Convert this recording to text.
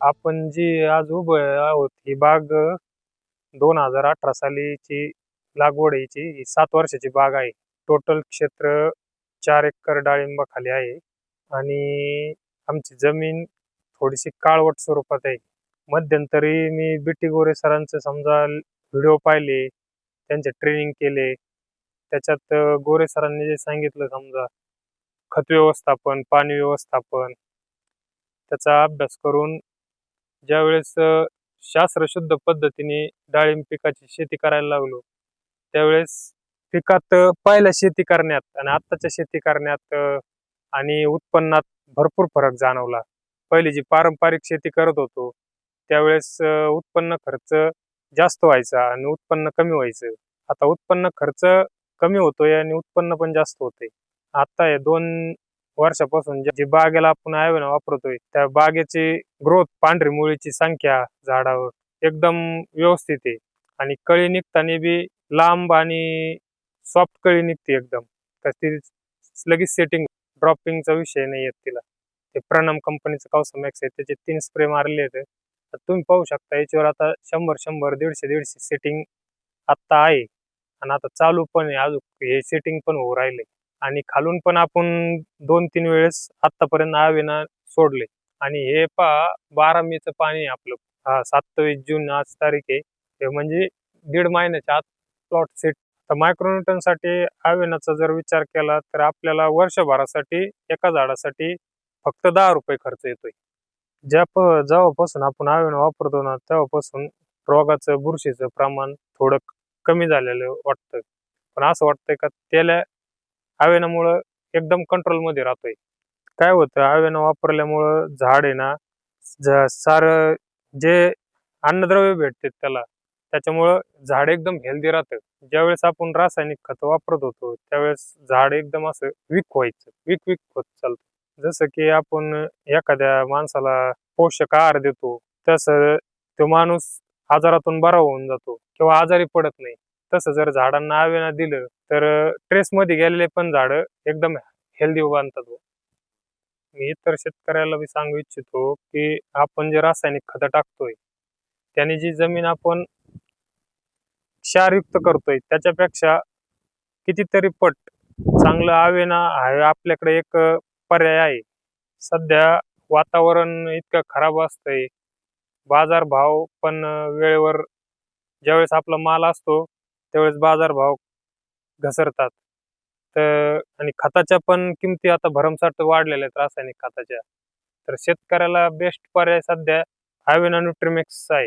आपण जी आज उभं आहोत ही बाग दोन हजार अठरा सालीची लागवड हिची ही सात वर्षाची बाग आहे. टोटल क्षेत्र चार एकर डाळिंबाखाली आहे. आणि आमची जमीन थोडीशी काळवट स्वरूपात आहे. मध्यंतरी मी बिटी गोरे सरांचे समजा व्हिडिओ पाहिले त्यांचे ट्रेनिंग केले. त्याच्यात गोरे सरांनी जे सांगितलं समजा खत व्यवस्थापन पाणी व्यवस्थापन त्याचा अभ्यास करून ज्यावेळेस शास्त्रशुद्ध पद्धतीने डाळिंब पिकाची शेती करायला लागलो त्यावेळेस पिकात पहिल्या शेती करण्यात आणि आत्ताच्या शेती करण्यात आणि उत्पन्नात भरपूर फरक जाणवला. पहिली जी पारंपरिक शेती करत होतो त्यावेळेस उत्पन्न खर्च जास्त व्हायचा आणि उत्पन्न कमी व्हायचं. आता उत्पन्न खर्च कमी होतोय आणि उत्पन्न पण जास्त होते आता हे दोन वर्षापासून जे- जी बागेला आपण आयवण वापरतोय त्या बागेची ग्रोथ पांढरी मुळीची संख्या झाडावर एकदम व्यवस्थित आहे. आणि कळी निघताना बी लांब आणि सॉफ्ट कळी निघते एकदम. तर ती लगेच सेटिंग ड्रॉपिंगचा विषय नाही येत तिला. ते प्रणाम कंपनीचं कावसा मॅक्स आहे त्याचे तीन स्प्रे मारले आहेत. तर तुम्ही पाहू शकता याच्यावर आता शंभर शंभर दीडशे दीडशे सेटिंग आत्ता आहे. आणि आता चालू पण आहे अजून हे सेटिंग पण होऊ राहिले. आणि खालून पण आपण दोन तीन वेळेस आतापर्यंत आवेना सोडले. आणि हे पहा बारा मेचं पाणी आपलं. सत्तावीस जून आज तारीख आहे. हे म्हणजे दीड महिन्याच्या आत प्लॉट सेट तर मायक्रोन्यूटनसाठी आवेनाचा जर विचार केला तर आपल्याला वर्षभरासाठी एका झाडासाठी फक्त दहा रुपये खर्च येतोय. ज्या प जेव्हापासून आपण आवेना वापरतो ना तेव्हापासून रोगाचं बुरशीचं प्रमाण थोडं कमी झालेलं वाटतं. पण असं वाटतंय का त्याला आव्यानामुळं एकदम कंट्रोलमध्ये राहतोय. काय होतं आव्यानं वापरल्यामुळं झाड आहे ना सार जे अन्नद्रव्य भेटते त्याला त्याच्यामुळं झाड एकदम हेल्दी राहतं. ज्यावेळेस आपण रासायनिक खत वापरत होतो त्यावेळेस झाड एकदम असं वीक व्हायचं वीक वीक होत चालतं. जसं की आपण एखाद्या माणसाला पोषक आहार देतो तसं तो माणूस आजारातून बरा होऊन जातो किंवा आजारी पडत नाही. तसं जर झाडांना आवेना दिलं तर ट्रेसमध्ये गेलेले पण झाड एकदम हेल्दी बांधतात हो. मी इतर शेतकऱ्याला बी सांगू इच्छितो की आपण जे रासायनिक खतं टाकतोय त्याने जी जमीन आपण क्षारयुक्त करतोय त्याच्यापेक्षा कितीतरी पट चांगलं आवेना आहे आपल्याकडे एक पर्याय आहे. सध्या वातावरण इतकं खराब असतंय बाजारभाव पण वेळेवर ज्यावेळेस आपला माल असतो त्यावेळेस बाजारभाव घसरतात. तर आणि खताच्या पण किमती आता भरमसाठ वाढलेल्या आहेत रासायनिक खताच्या. तर शेतकऱ्याला बेस्ट पर्याय सध्या हायवेना न्यूट्रीमिक्स आहे.